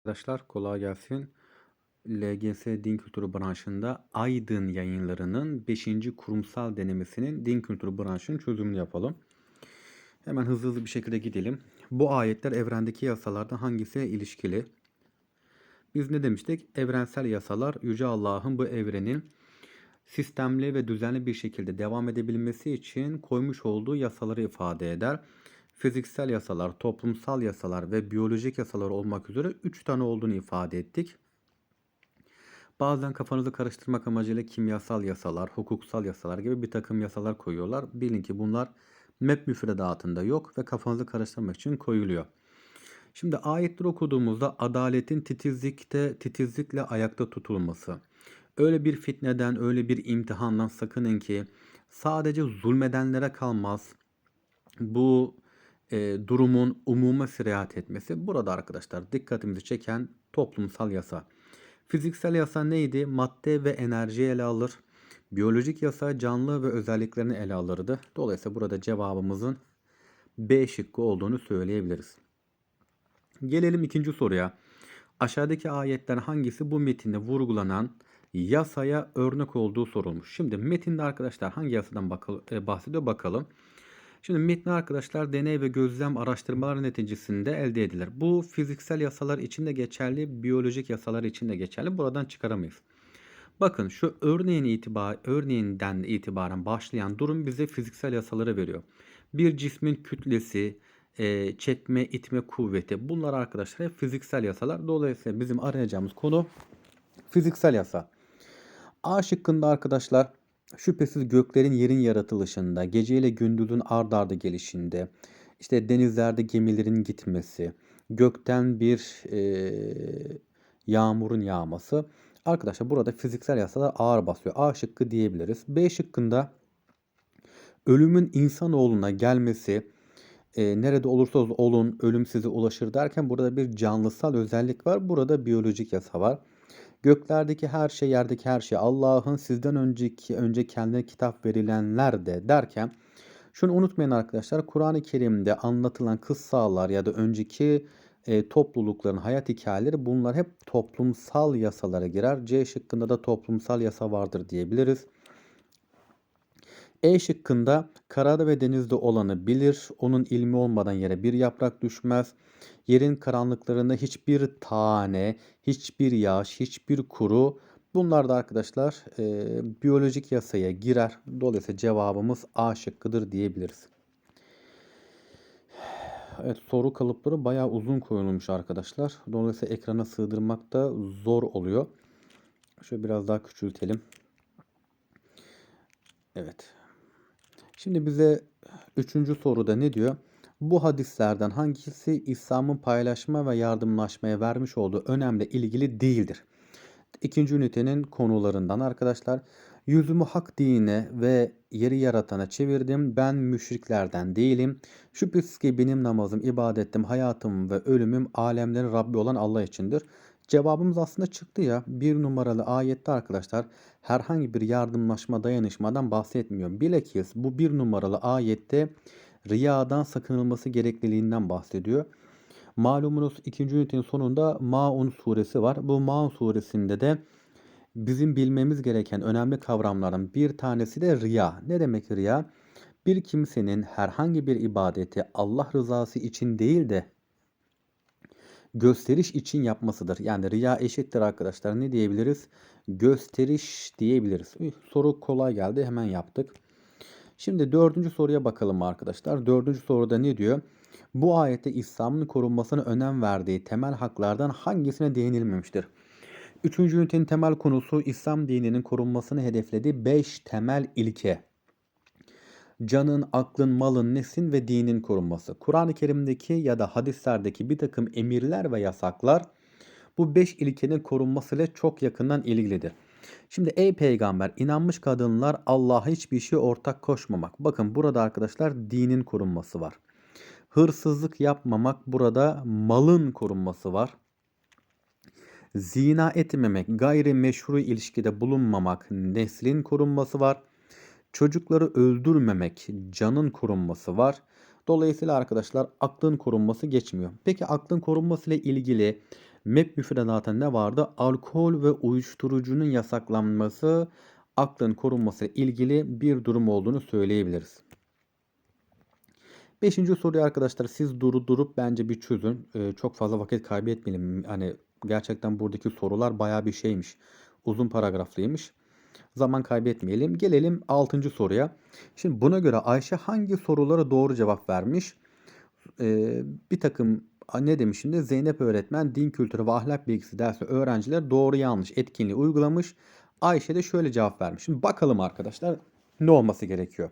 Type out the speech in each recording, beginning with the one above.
Arkadaşlar kolay gelsin. LGS Din Kültürü branşında Aydın yayınlarının 5. kurumsal denemesinin din kültürü branşının çözümünü yapalım. Hemen hızlı hızlı bir şekilde gidelim. Bu ayetler evrendeki yasalardan hangisiyle ilişkili? Biz ne demiştik? Evrensel yasalar Yüce Allah'ın bu evrenin sistemli ve düzenli bir şekilde devam edebilmesi için koymuş olduğu yasaları ifade eder. Fiziksel yasalar, toplumsal yasalar ve biyolojik yasalar olmak üzere 3 tane olduğunu ifade ettik. Bazen kafanızı karıştırmak amacıyla kimyasal yasalar, hukuksal yasalar gibi bir takım yasalar koyuyorlar. Bilin ki bunlar MEP müfredatında yok ve kafanızı karıştırmak için koyuluyor. Şimdi ayetleri okuduğumuzda adaletin titizlikte titizlikle ayakta tutulması. Öyle bir fitneden, öyle bir imtihandan sakının ki sadece zulmedenlere kalmaz. Bu e, durumun umuma sirayet etmesi. Burada arkadaşlar dikkatimizi çeken toplumsal yasa. Fiziksel yasa neydi? Madde ve enerji ele alır. Biyolojik yasa canlı ve özelliklerini ele alırdı. Dolayısıyla burada cevabımızın B şıkkı olduğunu söyleyebiliriz. Gelelim ikinci soruya. Aşağıdaki ayetler hangisi bu metinde vurgulanan yasaya örnek olduğu sorulmuş. Şimdi metinde arkadaşlar hangi yasadan e, bahsediyor bakalım. Şimdi metni arkadaşlar deney ve gözlem araştırmalar neticesinde elde edilir. Bu fiziksel yasalar için de geçerli, biyolojik yasalar için de geçerli. Buradan çıkaramayız. Bakın şu örneğin itibar, örneğinden itibaren başlayan durum bize fiziksel yasaları veriyor. Bir cismin kütlesi, e, çekme, itme kuvveti bunlar arkadaşlar hep fiziksel yasalar. Dolayısıyla bizim arayacağımız konu fiziksel yasa. A şıkkında arkadaşlar şüphesiz göklerin yerin yaratılışında, geceyle gündüzün ard arda gelişinde, işte denizlerde gemilerin gitmesi, gökten bir e, yağmurun yağması. Arkadaşlar burada fiziksel yasalar ağır basıyor. A şıkkı diyebiliriz. B şıkkında ölümün insanoğluna gelmesi, e, nerede olursa olun ölüm size ulaşır derken burada bir canlısal özellik var. Burada biyolojik yasa var. Göklerdeki her şey, yerdeki her şey Allah'ın sizden önceki önce kendine kitap verilenler de derken şunu unutmayın arkadaşlar. Kur'an-ı Kerim'de anlatılan kıssalar ya da önceki e, toplulukların hayat hikayeleri bunlar hep toplumsal yasalara girer. C şıkkında da toplumsal yasa vardır diyebiliriz. E şıkkında karada ve denizde olanı bilir. Onun ilmi olmadan yere bir yaprak düşmez. Yerin karanlıklarında hiçbir tane, hiçbir yaş, hiçbir kuru bunlar da arkadaşlar e, biyolojik yasaya girer. Dolayısıyla cevabımız A şıkkıdır diyebiliriz. Evet soru kalıpları bayağı uzun koyulmuş arkadaşlar. Dolayısıyla ekrana sığdırmak da zor oluyor. Şöyle biraz daha küçültelim. Evet. Şimdi bize üçüncü soruda ne diyor? Bu hadislerden hangisi İslam'ın paylaşma ve yardımlaşmaya vermiş olduğu önemle ilgili değildir? İkinci ünitenin konularından arkadaşlar. Yüzümü hak dine ve yeri yaratana çevirdim. Ben müşriklerden değilim. Şüphesiz ki benim namazım, ibadetim, hayatım ve ölümüm alemlerin Rabbi olan Allah içindir. Cevabımız aslında çıktı ya. Bir numaralı ayette arkadaşlar herhangi bir yardımlaşma dayanışmadan bahsetmiyor. Bilakis bu bir numaralı ayette riyadan sakınılması gerekliliğinden bahsediyor. Malumunuz ikinci ünitenin sonunda Maun suresi var. Bu Maun suresinde de bizim bilmemiz gereken önemli kavramların bir tanesi de riya. Ne demek riya? Bir kimsenin herhangi bir ibadeti Allah rızası için değil de gösteriş için yapmasıdır. Yani riya eşittir arkadaşlar. Ne diyebiliriz? Gösteriş diyebiliriz. Soru kolay geldi. Hemen yaptık. Şimdi dördüncü soruya bakalım arkadaşlar. Dördüncü soruda ne diyor? Bu ayette İslam'ın korunmasına önem verdiği temel haklardan hangisine değinilmemiştir? Üçüncü ünitenin temel konusu İslam dininin korunmasını hedeflediği 5 temel ilke. Canın, aklın, malın, nesin ve dinin korunması. Kur'an-ı Kerim'deki ya da hadislerdeki bir takım emirler ve yasaklar bu 5 ilkenin korunmasıyla çok yakından ilgilidir. Şimdi ey peygamber inanmış kadınlar Allah'a hiçbir şey ortak koşmamak. Bakın burada arkadaşlar dinin korunması var. Hırsızlık yapmamak burada malın korunması var. Zina etmemek, gayri meşru ilişkide bulunmamak, neslin korunması var. Çocukları öldürmemek, canın korunması var. Dolayısıyla arkadaşlar aklın korunması geçmiyor. Peki aklın korunması ile ilgili MEP müfredatında ne vardı? Alkol ve uyuşturucunun yasaklanması aklın korunması ile ilgili bir durum olduğunu söyleyebiliriz. Beşinci soruyu arkadaşlar siz duru durup bence bir çözün. Ee, çok fazla vakit kaybetmeyelim. Hani gerçekten buradaki sorular baya bir şeymiş. Uzun paragraflıymış. Zaman kaybetmeyelim. Gelelim 6. soruya. Şimdi buna göre Ayşe hangi sorulara doğru cevap vermiş? Ee, bir takım ne demiş şimdi? Zeynep öğretmen din kültürü ve ahlak bilgisi dersi öğrenciler doğru yanlış etkinliği uygulamış. Ayşe de şöyle cevap vermiş. Şimdi bakalım arkadaşlar ne olması gerekiyor?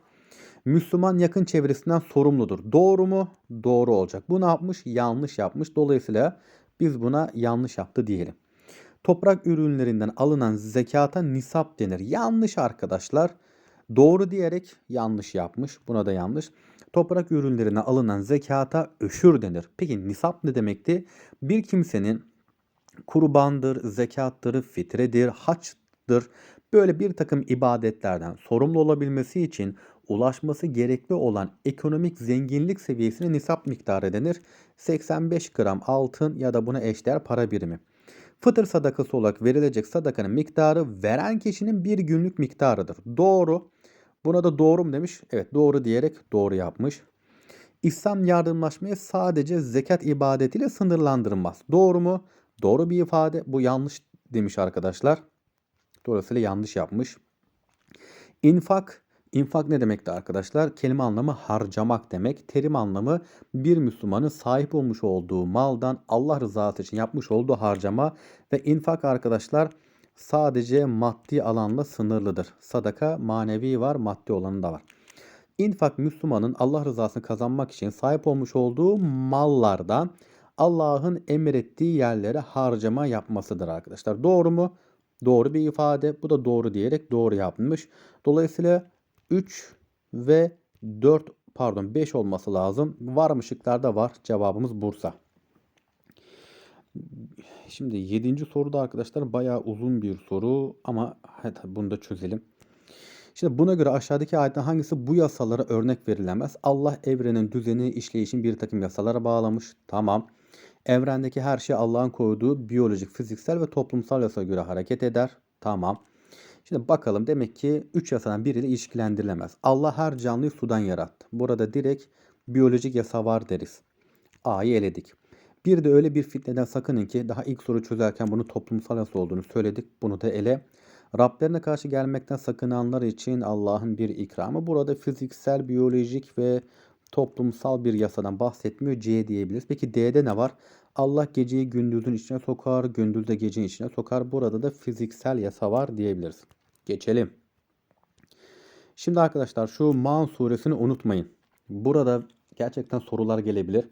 Müslüman yakın çevresinden sorumludur. Doğru mu? Doğru olacak. Bu ne yapmış? Yanlış yapmış. Dolayısıyla biz buna yanlış yaptı diyelim. Toprak ürünlerinden alınan zekata nisap denir. Yanlış arkadaşlar. Doğru diyerek yanlış yapmış. Buna da yanlış. Toprak ürünlerine alınan zekata öşür denir. Peki nisap ne demekti? Bir kimsenin kurbandır, zekattır, fitredir, haçtır. Böyle bir takım ibadetlerden sorumlu olabilmesi için ulaşması gerekli olan ekonomik zenginlik seviyesine nisap miktarı denir. 85 gram altın ya da buna eşdeğer para birimi. Fıtır sadakası olarak verilecek sadakanın miktarı veren kişinin bir günlük miktarıdır. Doğru. Buna da doğru mu demiş? Evet doğru diyerek doğru yapmış. İslam yardımlaşmaya sadece zekat ibadetiyle sınırlandırılmaz. Doğru mu? Doğru bir ifade. Bu yanlış demiş arkadaşlar. Dolayısıyla yanlış yapmış. İnfak İnfak ne demekti arkadaşlar? Kelime anlamı harcamak demek. Terim anlamı bir Müslümanın sahip olmuş olduğu maldan Allah rızası için yapmış olduğu harcama ve infak arkadaşlar sadece maddi alanla sınırlıdır. Sadaka manevi var, maddi olanı da var. İnfak Müslümanın Allah rızasını kazanmak için sahip olmuş olduğu mallardan Allah'ın emrettiği yerlere harcama yapmasıdır arkadaşlar. Doğru mu? Doğru bir ifade. Bu da doğru diyerek doğru yapmış. Dolayısıyla 3 ve 4 pardon 5 olması lazım. Var mı şıklarda var. Cevabımız Bursa. Şimdi 7. soruda arkadaşlar bayağı uzun bir soru ama hadi bunu da çözelim. Şimdi buna göre aşağıdaki ayetten hangisi bu yasalara örnek verilemez? Allah evrenin düzeni, işleyişin bir takım yasalara bağlamış. Tamam. Evrendeki her şey Allah'ın koyduğu biyolojik, fiziksel ve toplumsal yasa göre hareket eder. Tamam. Şimdi bakalım demek ki 3 yasadan biriyle ilişkilendirilemez. Allah her canlıyı sudan yarattı. Burada direkt biyolojik yasa var deriz. A'yı eledik. Bir de öyle bir fitneden sakının ki daha ilk soru çözerken bunu toplumsal yasa olduğunu söyledik. Bunu da ele. Rablerine karşı gelmekten sakınanlar için Allah'ın bir ikramı. Burada fiziksel, biyolojik ve toplumsal bir yasadan bahsetmiyor. C diyebiliriz. Peki D'de ne var? Allah geceyi gündüzün içine sokar, gündüz de gecenin içine sokar. Burada da fiziksel yasa var diyebiliriz. Geçelim. Şimdi arkadaşlar şu Man suresini unutmayın. Burada gerçekten sorular gelebilir.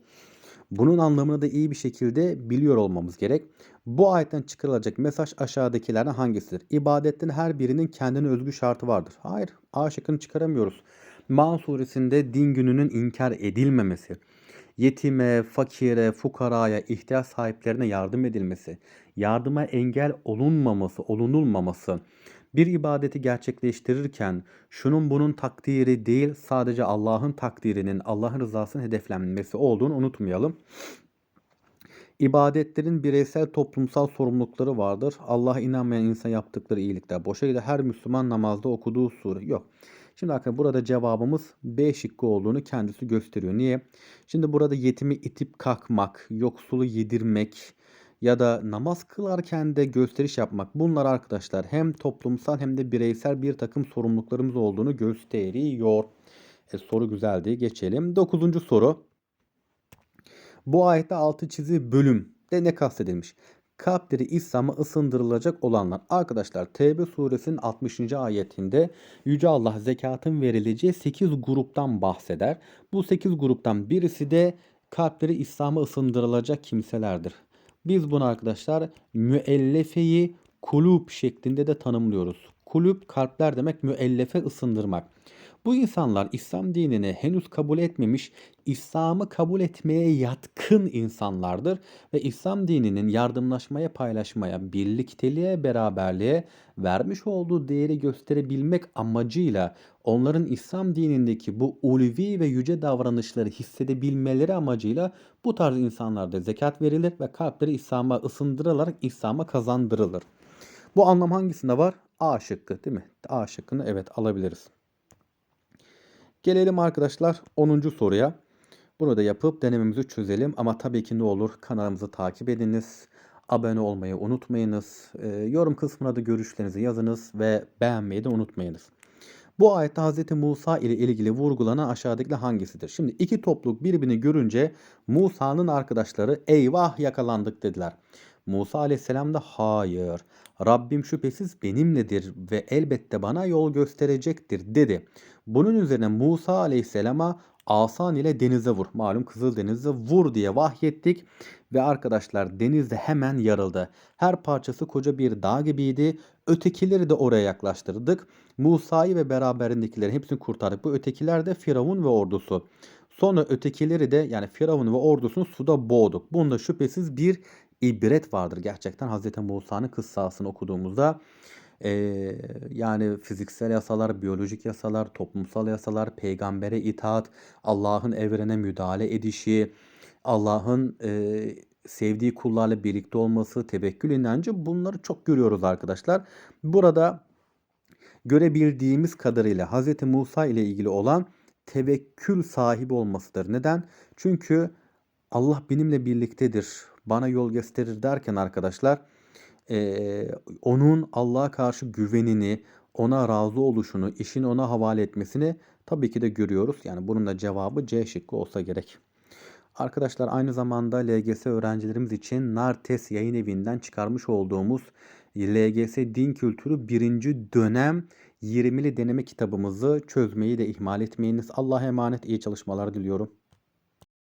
Bunun anlamını da iyi bir şekilde biliyor olmamız gerek. Bu ayetten çıkarılacak mesaj aşağıdakilerden hangisidir? İbadetin her birinin kendine özgü şartı vardır. Hayır. A şıkkını çıkaramıyoruz. Man suresinde din gününün inkar edilmemesi, yetime, fakire, fukaraya, ihtiyaç sahiplerine yardım edilmesi, yardıma engel olunmaması, olunulmaması, bir ibadeti gerçekleştirirken şunun bunun takdiri değil sadece Allah'ın takdirinin, Allah'ın rızasının hedeflenmesi olduğunu unutmayalım. İbadetlerin bireysel toplumsal sorumlulukları vardır. Allah'a inanmayan insan yaptıkları iyilikler boşa gider. Her Müslüman namazda okuduğu sure yok. Şimdi arkadaşlar burada cevabımız B şıkkı olduğunu kendisi gösteriyor. Niye? Şimdi burada yetimi itip kalkmak, yoksulu yedirmek, ya da namaz kılarken de gösteriş yapmak. Bunlar arkadaşlar hem toplumsal hem de bireysel bir takım sorumluluklarımız olduğunu gösteriyor. E, soru güzeldi. Geçelim. Dokuzuncu soru. Bu ayette altı çizi bölüm de ne kastedilmiş? Kalpleri İslam'a ısındırılacak olanlar. Arkadaşlar Tevbe suresinin 60. ayetinde Yüce Allah zekatın verileceği 8 gruptan bahseder. Bu 8 gruptan birisi de kalpleri İslam'a ısındırılacak kimselerdir. Biz bunu arkadaşlar müellefeyi kulüp şeklinde de tanımlıyoruz. Kulüp kalpler demek müellefe ısındırmak. Bu insanlar İslam dinini henüz kabul etmemiş, İslam'ı kabul etmeye yatkın insanlardır ve İslam dininin yardımlaşmaya, paylaşmaya, birlikteliğe, beraberliğe vermiş olduğu değeri gösterebilmek amacıyla onların İslam dinindeki bu ulvi ve yüce davranışları hissedebilmeleri amacıyla bu tarz insanlarda zekat verilir ve kalpleri İslam'a ısındırılarak İslam'a kazandırılır. Bu anlam hangisinde var? A şıkkı değil mi? A şıkkını evet alabiliriz. Gelelim arkadaşlar 10. soruya. Bunu da yapıp denememizi çözelim ama tabii ki ne olur kanalımızı takip ediniz. Abone olmayı unutmayınız. E, yorum kısmına da görüşlerinizi yazınız ve beğenmeyi de unutmayınız. Bu ayette Hz. Musa ile ilgili vurgulanan aşağıdakiler hangisidir? Şimdi iki topluluk birbirini görünce Musa'nın arkadaşları eyvah yakalandık dediler. Musa aleyhisselam da hayır Rabbim şüphesiz benimledir ve elbette bana yol gösterecektir dedi. Bunun üzerine Musa aleyhisselama asan ile denize vur. Malum Kızıldeniz'e vur diye vahyettik. Ve arkadaşlar denizde hemen yarıldı. Her parçası koca bir dağ gibiydi. Ötekileri de oraya yaklaştırdık. Musa'yı ve beraberindekileri hepsini kurtardık. Bu ötekiler de Firavun ve ordusu. Sonra ötekileri de yani Firavun ve ordusunu suda boğduk. Bunda şüphesiz bir ibret vardır. Gerçekten Hz. Musa'nın kıssasını okuduğumuzda e, yani fiziksel yasalar, biyolojik yasalar, toplumsal yasalar, peygambere itaat, Allah'ın evrene müdahale edişi, Allah'ın e, sevdiği kullarla birlikte olması, tevekkül inancı bunları çok görüyoruz arkadaşlar. Burada görebildiğimiz kadarıyla Hz. Musa ile ilgili olan tevekkül sahibi olmasıdır. Neden? Çünkü Allah benimle birliktedir, bana yol gösterir derken arkadaşlar e, onun Allah'a karşı güvenini, ona razı oluşunu, işini ona havale etmesini tabii ki de görüyoruz. Yani bunun da cevabı C şıkkı olsa gerek. Arkadaşlar aynı zamanda LGS öğrencilerimiz için Nartes yayın evinden çıkarmış olduğumuz LGS Din Kültürü 1. dönem 20'li deneme kitabımızı çözmeyi de ihmal etmeyiniz. Allah'a emanet iyi çalışmalar diliyorum.